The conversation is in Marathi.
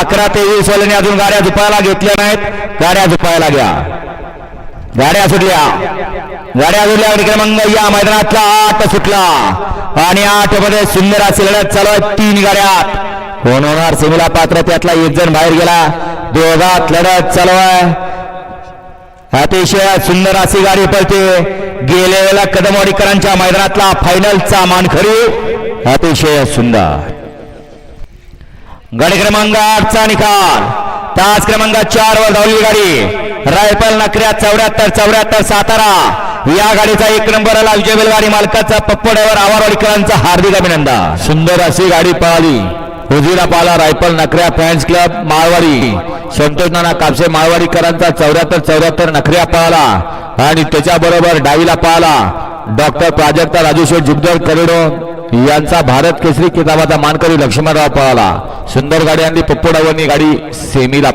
अकरा तेवीस वाल्याने अजून गाड्या झुपायला घेतल्या नाहीत. गाड्या झुपायला घ्या. गाड्या सुटल्या. गाड्या सुटल्या आणि क्रमांक या मैदानातला आठ सुटला. आणि आठमध्ये सुंदर अशी लढत चालू आहे. तीन गाड्या. कोण होणार सेमीला पात्र त्यातला एक जण बाहेर गेला. दोघात लढत चालू आहे. अतिशय सुंदर अशी गाडी पळते. गेलेल्या कदमवाडीकरांच्या मैदानातला फायनलचा मानखरी अतिशय सुंदर. गाडी क्रमांक आठचा निकाल. तास क्रमांक चार वर धावली गाडी. रायफल नकऱ्या चौऱ्याहत्तर चौऱ्याहत्तर सातारा. या गाडीचा एक नंबर आला विजय बैलगाडी मालकाचा पप्पड्यावर आवारवाडीकरांचा हार्दिक अभिनंदन. सुंदर अशी गाडी पळाली उजिरा पाला रायफल नकऱ्या फॅन्स क्लब माळवाडी. संतोष नाना कापसे माळवाडीकरांचा चौऱ्याहत्तर चौऱ्याहत्तर नखऱ्या पळाला आणि त्याच्याबरोबर डावीला पळाला डॉक्टर प्राजक्ता राजेश्वर जुगदर करेडो यांचा भारत केसरी किताबाचा मानकरी लक्ष्मणराव पळाला सुंदर गाडी आणली पप्पोडावरनी गाडी सेमीला.